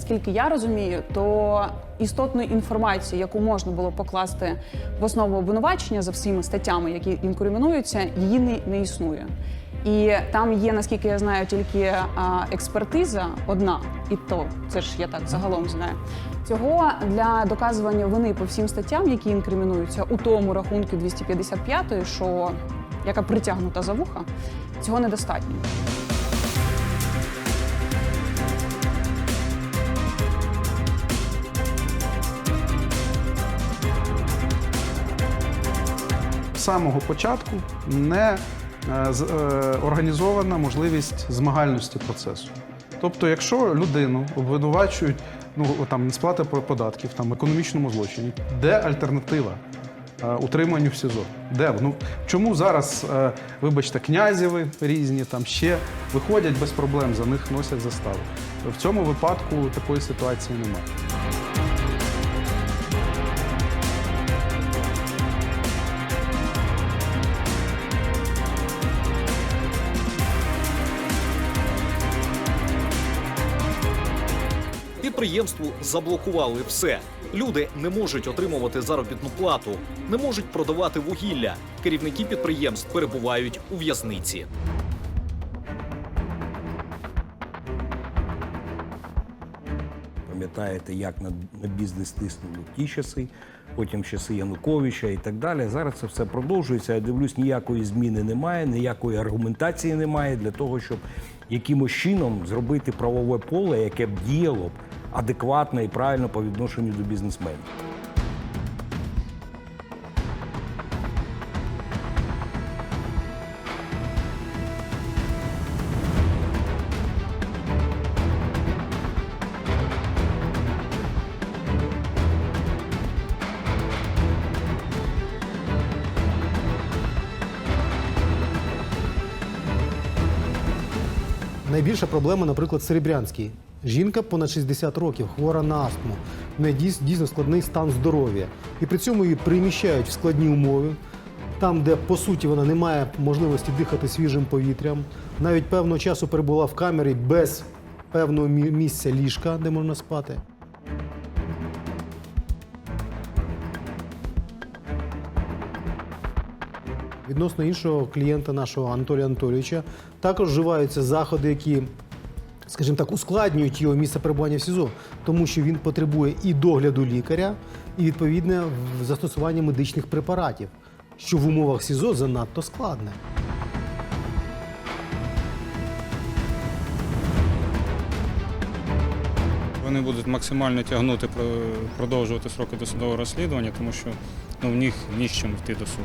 наскільки я розумію, то істотної інформації, яку можна було покласти в основу обвинувачення за всіма статтями, які інкримінуються, її не, не існує. І там є, наскільки я знаю, тільки а, експертиза одна, і то це ж я так загалом знаю. Цього для доказування вини по всім статтям, які інкримінуються у тому рахунку 255, що яка притягнута за вуха, цього недостатньо. Самого початку не е, е, організована можливість змагальності процесу. Тобто, якщо людину обвинувачують ну там не податків, там економічному злочині, де альтернатива е, утриманню в СІЗО? Де ну чому зараз, вибачте, князєви різні там ще виходять без проблем, за них носять застави? В цьому випадку такої ситуації немає. Підприємству заблокували все. Люди не можуть отримувати заробітну плату, не можуть продавати вугілля. Керівники підприємств перебувають у в'язниці. Пам'ятаєте, як на, бізнес тиснули ті часи, потім часи Януковича і так далі. Зараз це все продовжується. Я дивлюсь, ніякої зміни немає, ніякої аргументації немає для того, щоб якимось чином зробити правове поле, яке б діяло б адекватно і правильно по відношенню до бізнесменів. Найбільша проблема, наприклад, Серебрянський. Жінка понад 60 років, хвора на астму, в неї дійс- дійсно складний стан здоров'я. І при цьому її приміщають в складні умови, там, де по суті вона не має можливості дихати свіжим повітрям. Навіть певного часу перебула в камері без певного місця ліжка, де можна спати. Відносно іншого клієнта нашого Анатолія Анатолійовича також вживаються заходи, які, скажімо так, ускладнюють його місце перебування в СІЗО, тому що він потребує і догляду лікаря, і відповідне застосування медичних препаратів, що в умовах СІЗО занадто складне. Вони будуть максимально тягнути, про- продовжувати сроки досудового розслідування, тому що ну, в них ні з чим йти до суду.